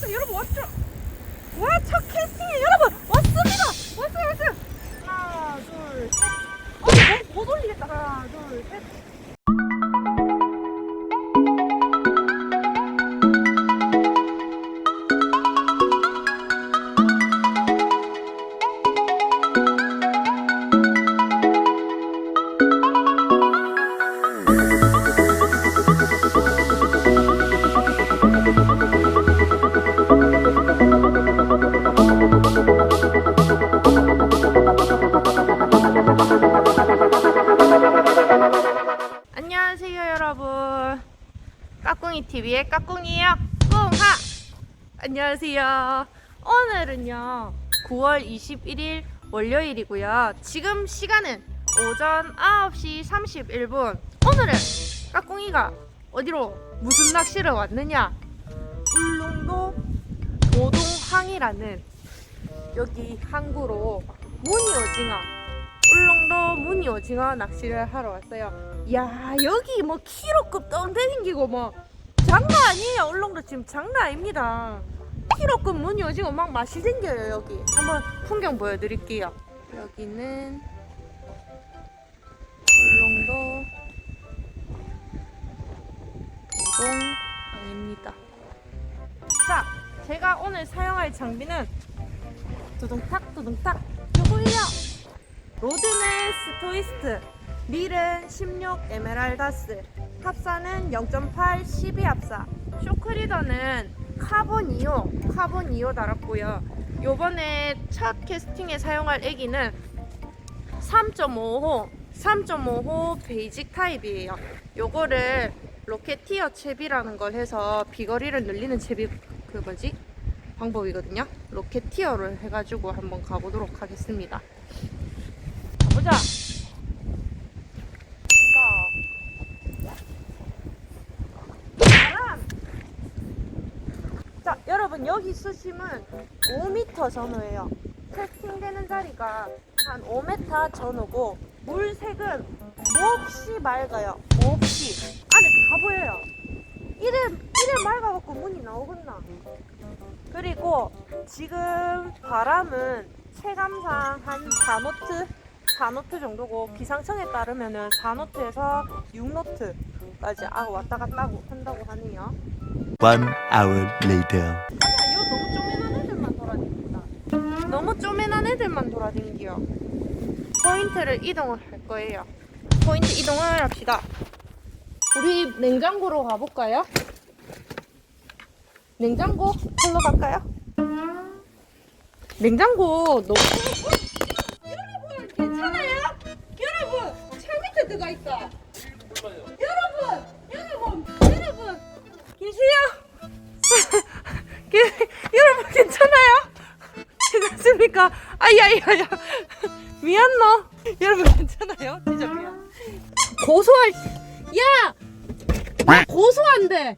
왔죠 여러분 왔죠? 와첫 캐스팅에 여러분 왔습니다! 왔어요 왔어요! 하나 둘셋. 어못 올리겠다. 하나 둘셋 TV의 까꿍이에요. 꿍하! 안녕하세요. 오늘은요 9월 21일 월요일이고요. 지금 시간은 오전 9시 31분. 오늘은 까꿍이가 어디로 무슨 낚시를 왔느냐? 울릉도 도동항이라는 여기 항구로 무늬 오징어 울릉도 무늬 오징어 낚시를 하러 왔어요. 야 여기 뭐 키로급 똥대생기고 뭐 장난 아니에요. 울릉도 지금 장난 아닙니다. 키로급 무늬 오징어 막 맛이 생겨요 여기. 한번 풍경 보여드릴게요. 여기는 울릉도 우동항입니다. 자 제가 오늘 사용할 장비는 두둥탁 두둥탁. 요거예요. 로드는 스토이스트 릴은 16 에메랄다스. 합사는 0.8 12 합사. 쇼크리더는 카본 2호 카본 2호 달았고요. 요번에 첫 캐스팅에 사용할 애기는 3.5호 3.5호 베이직 타입이에요. 요거를 로켓티어 채비라는 걸 해서 비거리를 늘리는 채비 그 뭐지? 방법이거든요. 로켓티어를 해가지고 한번 가보도록 하겠습니다. 가보자 바람. 자, 여러분 여기 수심은 5m 전후예요. 캐스팅되는 자리가 한 5m 전후고 물색은 몹시 맑아요. 몹시 안에 다 보여요. 이래 이래 맑아갖고 문이 나오겠나? 그리고 지금 바람은 체감상 한 4노트 4노트 정도고 기상청에 따르면은 4노트에서 6노트까지 아 왔다 갔다 한다고 하네요. One hour later. 아니야, 이거 너무 쪼매난 애들만 돌아다닙니다. 너무 쪼매난 애들만 돌아다니기요. 포인트를 이동을 할 거예요. 포인트 이동을 합시다. 우리 냉장고로 가볼까요? 냉장고 걸로 갈까요? 냉장고 너무 여러분 괜찮아요? 여러분 차 밑에 들어가 있다. 여러분 괜찮습니까? 아야야야. 미안 너. 여러분 괜찮아요? 진짜 미안. 고소할 야! 고소한데.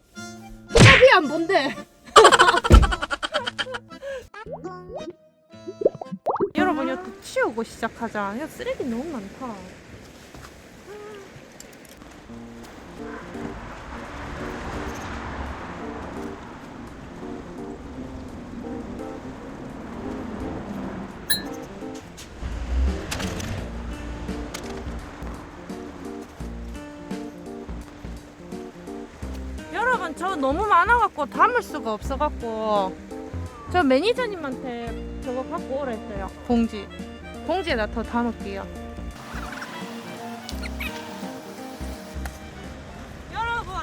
합의 안 본대. 여러분 이거 또 치우고 시작하자. 쓰레기 너무 많다 여러분 저 너무 많아갖고 담을 수가 없어갖고 저 매니저님한테 저거 갖고 오라 했어요 봉지 봉지에다 더 담을게요 여러분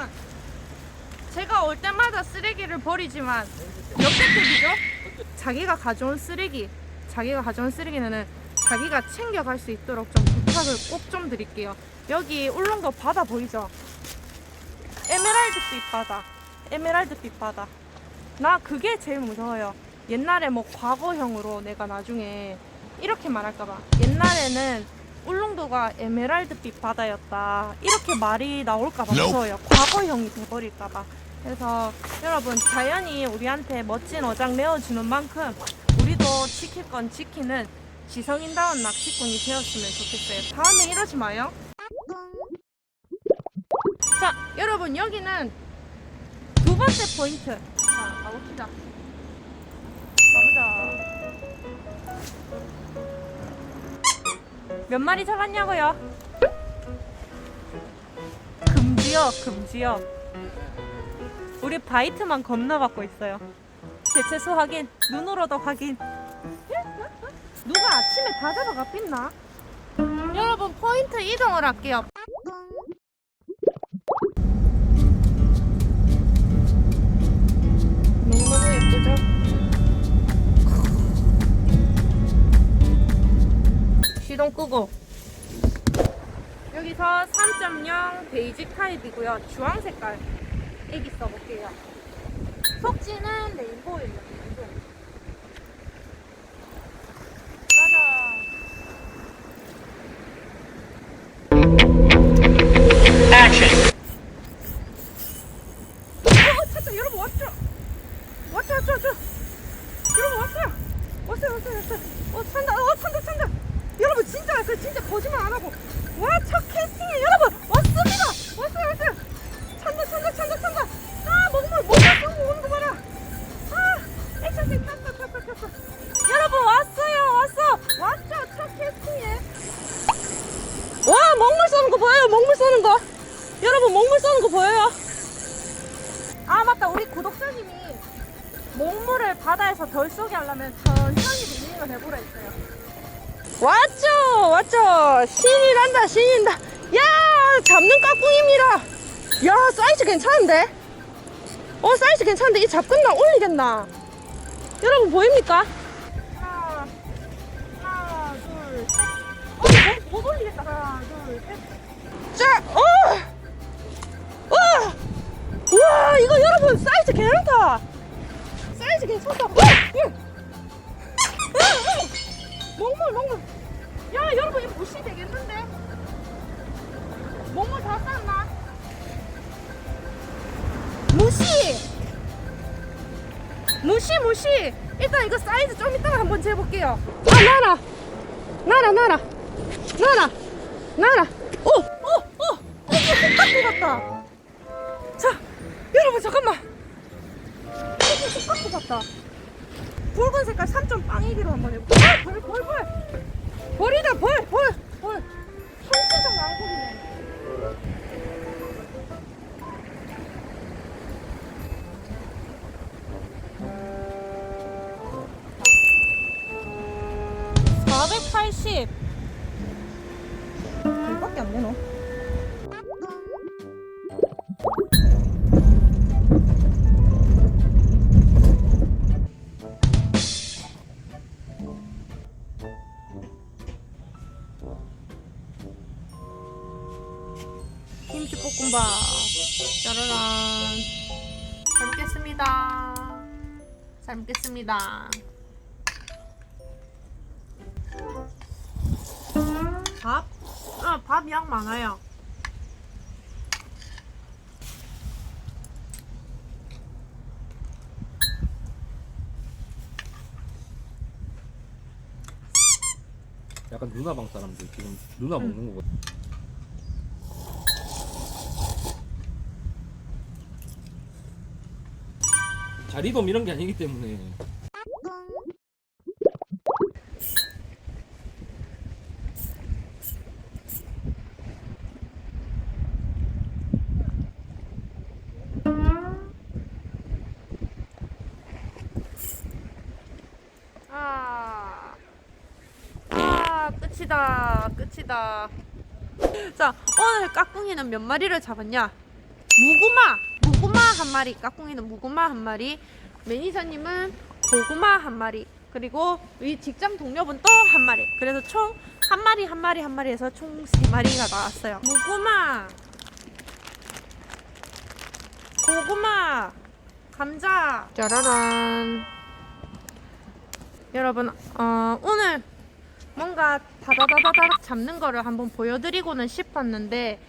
제가 올 때마다 쓰레기를 버리지만 역대급이죠? 자기가 가져온 쓰레기 자기가 가져온 쓰레기는 자기가 챙겨갈 수 있도록 좀 부탁을 꼭 좀 드릴게요 여기 울릉도 바다 보이죠? 에메랄드빛 바다. 에메랄드빛 바다. 나 그게 제일 무서워요. 옛날에 뭐 과거형으로 내가 나중에 이렇게 말할까봐. 옛날에는 울릉도가 에메랄드빛 바다였다. 이렇게 말이 나올까봐 무서워요. 과거형이 돼버릴까봐. 그래서 여러분 자연이 우리한테 멋진 어장 내어주는 만큼 우리도 지킬 건 지키는 지성인다운 낚시꾼이 되었으면 좋겠어요. 다음에 이러지 마요. 자, 여러분 여기는 두 번째 포인트. 자, 가봅시다. 가보자. 몇 마리 잡았냐고요? 금지요, 금지요. 우리 바이트만 겁나 받고 있어요. 개체수 확인, 눈으로도 확인. 누가 아침에 다 잡아갔겠나? 여러분 포인트 이동을 할게요. 끄고. 여기서 3.0 베이지 타입이고요. 주황 색깔. 애기 써볼게요. 속지는 레인보우예요 레 와첫 캐스팅에 여러분 왔습니다. 왔어요 왔어요. 찬다 찬다 찬다 찬다 아 먹물 먹물 쏘고 오는 거 봐라. 아 액션팀 탔어 탔어 탔어. 여러분 왔어요 왔어. 왔죠 첫 캐스팅에. 와 먹물 쏘는 거 보여요 먹물 쏘는 거. 여러분 먹물 쏘는 거 보여요. 아 맞다. 우리 구독자님이 먹물을 바다에서 덜 쏘게 하려면 천천히 릴링을 해보라 했어요 왔죠 왔죠. 신이 난다 신이 난다. 야 잡는 까꿍입니다. 야 사이즈 괜찮은데? 어 사이즈 괜찮은데? 이 잡근나 올리겠나? 여러분 보입니까? 하나 하나 둘셋 어, 못, 못 올리겠다 하나 둘셋자 어! 와! 우와 이거 여러분 사이즈 괜찮다. 사이즈 괜찮다. 어! 먹물 먹물 야 여러분 이거 무시 되겠는데? 먹물 다 쌌나 무시! 무시 무시. 일단 이거 사이즈 좀 이따가 한번 재볼게요. 아 나라! 나라 나라! 나라! 나라! 오오오! 이거 똑같이 같다. 자, 여러분 잠깐만. 이거 똑같이 같다. 붉은 색깔 3점 빵이기로 한번 해볼게. 아, 벌, 벌, 벌. 벌이다, 벌, 벌, 벌. 현수적 낭국이네. (480) 이밖에 안 되노? 볶음밥. 짜라란. 잘 먹겠습니다. 잘 먹겠습니다. 밥? 아, 밥 양 많아요. 약간 누나방 사람들 지금 누나 먹는 거 같아. 자리돔 이런 게 아니기 때문에. 아, 아 끝이다 끝이다. 자 오늘 까꿍이는 몇 마리를 잡았냐? 무구마 한 마리 까꿍이는 무구마 한 마리 매니저님은 고구마 한 마리 그리고 이 직장 동료분 또 한 마리. 그래서 총 한 마리 한 마리 한 마리에서 총 세 마리가 나왔어요. 무구마 고구마! 감자! 짜라란. 여러분 어, 오늘 뭔가 다다다다닥 잡는 거를 한번 보여드리고는 싶었는데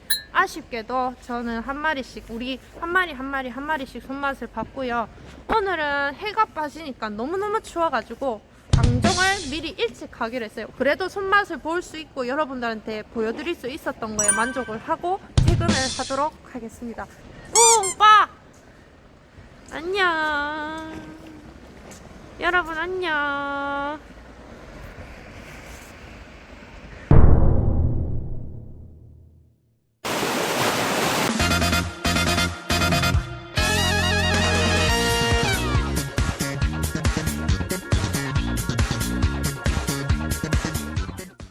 아쉽게도 저는 한 마리씩 우리 한 마리 한 마리 한 마리씩 손맛을 봤고요. 오늘은 해가 빠지니까 너무너무 추워가지고 방종을 미리 일찍 가기로 했어요. 그래도 손맛을 볼 수 있고 여러분들한테 보여드릴 수 있었던 거에 만족을 하고 퇴근을 하도록 하겠습니다. 뿡빠! 안녕. 여러분 안녕.